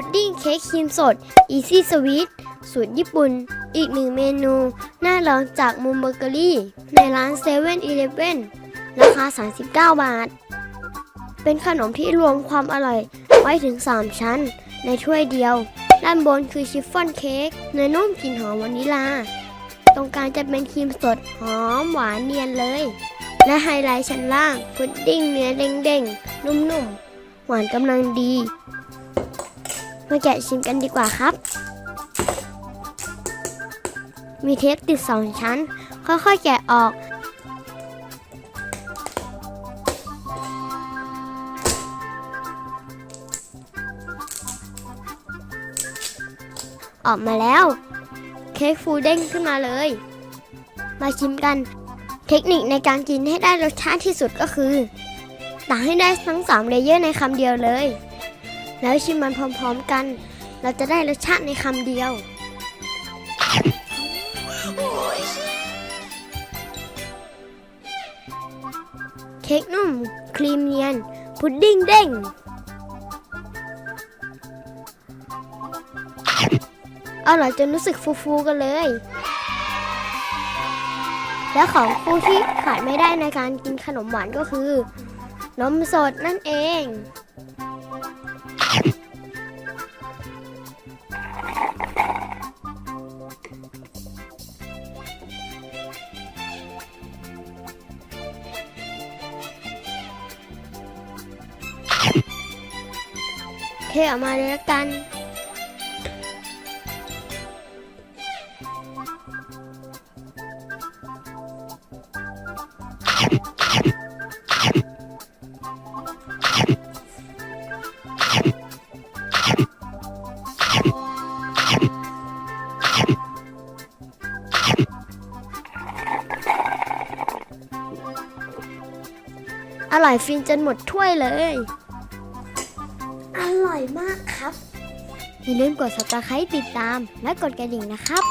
พุดดิ้งเค้กครีมสด Easy Sweet สูตรญี่ปุ่น อีกหนึ่งเมนูน่าลองจากมุมเบเกอรี่ ในร้าน7 e เ e ่ e อราคา 39 บาท เป็นขนมที่รวมความอร่อยไว้ถึง 3 ชั้น ในถ้วยเดียว ด้านบนคือชิฟฟ่อนเค้กเนยนุ่มกลิ่นหอมวานิลา ตรงกลางจะเป็นครีมสดหอมหวานเนียนเลย และไฮไลท์ชั้นล่างพุดดิ้งเนื้อเด้งๆ นุ่มๆ หวานกำลังดี มาแกะชิมกันดีกว่าครับ มีเทปติดสองชั้น ค่อยๆแกะออก ออกมาแล้ว เค้กฟูเด้งขึ้นมาเลย มาชิมกัน เทคนิคในการกินให้ได้รสชาติที่สุดก็คือตักให้ได้ทั้งสามเลเยอร์ในคำเดียวเลย แล้วชิมมันพร้อมๆกัน เราจะได้รสชาติในคำเดียว เค้กนุ่ม ครีมเนียน พุดดิ้งเด้ง อร่อยจนรู้สึกฟูๆกันเลย และของคู่ที่ขาดไม่ได้ในการกินขนมหวานก็คือนมสดนั่นเอง เทออกมาเลยละกัน อร่อยฟินจนหมดถ้วยเลย อร่อยมากครับ อย่าลืมกด subscribe ติดตามและกดกระดิ่งนะครับ